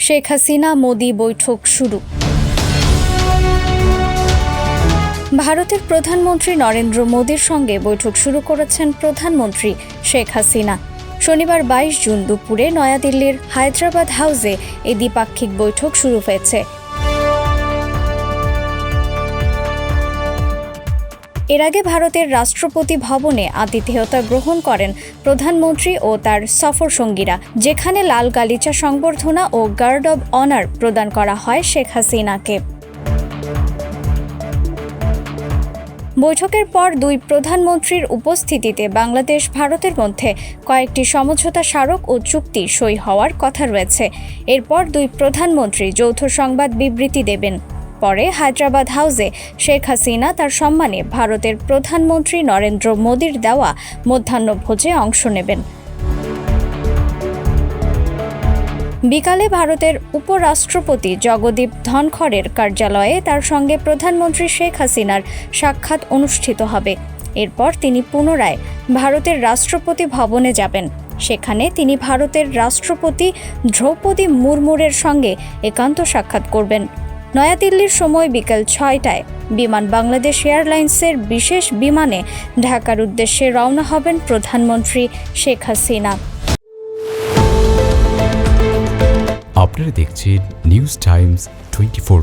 শেখ হাসিনা মোদি বৈঠক শুরু। ভারতের প্রধানমন্ত্রী নরেন্দ্র মোদীর সঙ্গে বৈঠক শুরু করেছেন প্রধানমন্ত্রী শেখ হাসিনা। শনিবার বাইশ জুন দুপুরে নয়াদিল্লির হায়দ্রাবাদ হাউসে এই দ্বিপাক্ষিক বৈঠক শুরু হয়েছে। এর আগে ভারতের রাষ্ট্রপতি ভবনে আতিথেয়তা গ্রহণ করেন প্রধানমন্ত্রী ও তার সফর সঙ্গীরা যেখানে লাল গালিচা সংবর্ধনা ও গার্ড অব অনার প্রদান করা হয় শেখ হাসিনাকে। বৈঠকের পর দুই প্রধানমন্ত্রীর উপস্থিতিতে বাংলাদেশ ভারতের মধ্যে কয়েকটি সমঝোতা স্মারক ও চুক্তি সই হওয়ার কথা রয়েছে। এরপর দুই প্রধানমন্ত্রী যৌথ সংবাদ বিবৃতি দেবেন। পরে হায়দ্রাবাদ হাউসে শেখ হাসিনা তার সম্মানে ভারতের প্রধানমন্ত্রী নরেন্দ্র মোদীর দেওয়া মধ্যাহ্নভোজে অংশ নেবেন। বিকালে ভারতের উপরাষ্ট্রপতি জগদীপ ধনখড়ের কার্যালয়ে তার সঙ্গে প্রধানমন্ত্রী শেখ হাসিনার সাক্ষাৎ অনুষ্ঠিত হবে। এরপর তিনি পুনরায় ভারতের রাষ্ট্রপতি ভবনে যাবেন। সেখানে তিনি ভারতের রাষ্ট্রপতি দ্রৌপদী মুর্মুরের সঙ্গে একান্ত সাক্ষাৎ করবেন। নয়াদিল্লির সময় বিকেল ছয়টায় বিমান বাংলাদেশ এয়ারলাইন্সের বিশেষ বিমানে ঢাকার উদ্দেশ্যে রওনা হবেন প্রধানমন্ত্রী শেখ হাসিনা। আপনারা দেখছেন নিউজ টাইমস টোয়েন্টি ফোর